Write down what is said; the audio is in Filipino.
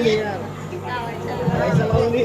liar. Paisa lang ni.